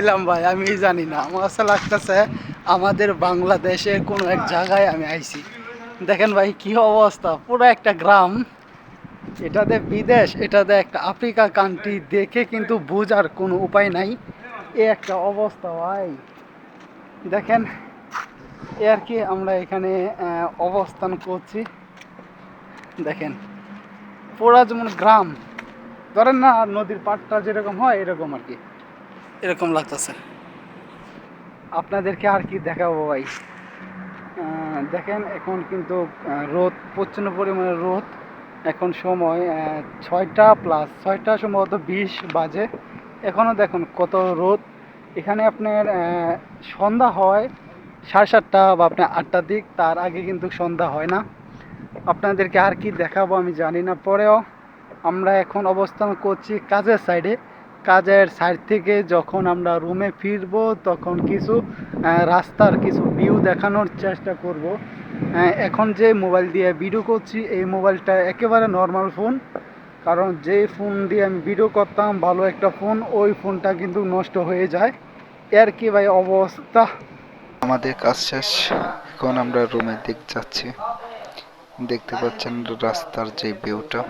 এলাম ভাই, আমি জানি না। আমার কাছে লাগতেছে আমাদের বাংলাদেশের কোনো এক জায়গায় আমি আইছি। দেখেন ভাই, কি অবস্থা? পুরো একটা গ্রাম। এটাতে বিদেশ এটাতে একটা আফ্রিকা কান্ট্রি দেখে কিন্তু বোঝার কোনো উপায় নাই। এ একটা অবস্থা ভাই। দেখেন, এ আর কি আমরা এখানে অবস্থান করছি। দেখেন, পুরা যেমন গ্রাম। ধরেন না, নদীর পাড়টা যেরকম হয়, এরকম আর কি। এরকম লাগতেছে। আপনাদেরকে আর কি দেখাবো ভাই? দেখেন, এখন কিন্তু রোদ, প্রচণ্ড পরিমাণে রোদ। এখন সময় ছয়টা প্লাস ছয়টা সম্ভবত বিশ বাজে। এখনও দেখুন কত রোদ। এখানে আপনার সন্ধ্যা হয় সাড়ে সাতটা বা আপনার আটটার দিক, তার আগে কিন্তু সন্ধ্যা হয় না। আপনাদেরকে আর কি দেখাবো আমি জানি না। পরেও আমরা এখন অবস্থান করছি কাজের সাইডে কাজের সাইড থেকে যখন আমরা রুমে ফিরবো, তখন কিছু রাস্তার কিছু ভিউ দেখানোর চেষ্টা করব। এখন যে মোবাইল দিয়ে ভিডিও করছি, এই মোবাইলটা একেবারে নর্মাল ফোন কারণ যে ফোন দিয়ে আমি ভিডিও করতাম, ভালো একটা ফোন ওই ফোনটা কিন্তু নষ্ট হয়ে যায়। এর কি ভাই অবস্থা? আমাদের কাজ শেষ। এখন আমরা রুমের দিক যাচ্ছি। দেখতে পাচ্ছেন রাস্তার যে ভিউটা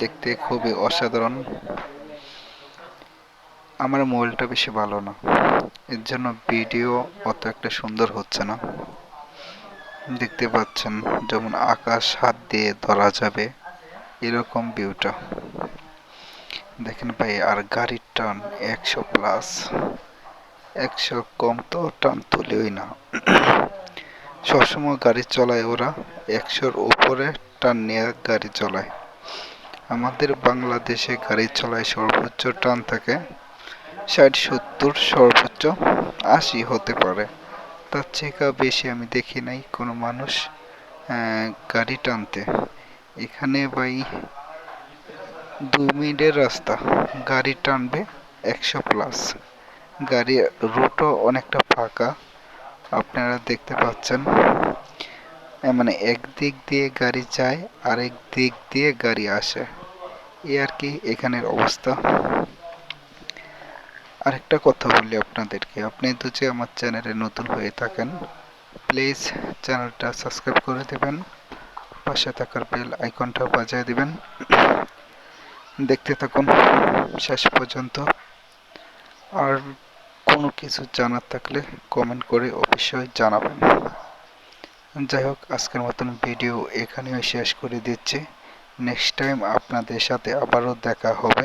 দেখতে খুবই অসাধারণ। আমার মোবাইলটা বেশি ভালো না। এর জন্য ভিডিও অত একটা সুন্দর হচ্ছে না। দেখতে পাচ্ছেন যেমন আকাশ হাত দিয়ে ধরা যাবে এরকম ভিউটা দেখেন ভাই, আর গাড়ির টান একশো প্লাস একশো কম তো টান তুলেই না। সবসময় গাড়ি চলায় ওরা, একশোর উপরে টান নিয়ে গাড়ি চলায়। আমাদের বাংলাদেশে গাড়ি চলায় সর্বোচ্চ টান থাকে ষাট, সত্তর সর্বোচ্চ আশি হতে পারে। তার থেকে বেশি আমি দেখি নাই কোনো মানুষ গাড়ি টানতে। এখানে ভাই দুই মিনিটের রাস্তা। গাড়ি টানবে একশো প্লাস গাড়ি রুটও অনেকটা ফাঁকা। আপনারা দেখতে পাচ্ছেন মানে এক দিক দিয়ে গাড়ি যায়, আরেক দিক দিয়ে গাড়ি আসে। এ আর কি এখানের অবস্থা। আরেকটা কথা বলি আপনাদেরকে। আপনি তো যে আমার চ্যানেলে নতুন হয়ে থাকেন প্লিজ চ্যানেলটা সাবস্ক্রাইব করে দেবেন, পাশে থাকার বেল আইকনটা বাজিয়ে দিবেন। দেখতে থাকুন শেষ পর্যন্ত। আর কোনো কিছু জানার থাকলে কমেন্ট করে অবশ্যই জানাবেন। যাই হোক, আজকের মতন ভিডিও এখানেই শেষ করে দিচ্ছি। নেক্সট টাইম আপনাদের সাথে আবারও দেখা হবে।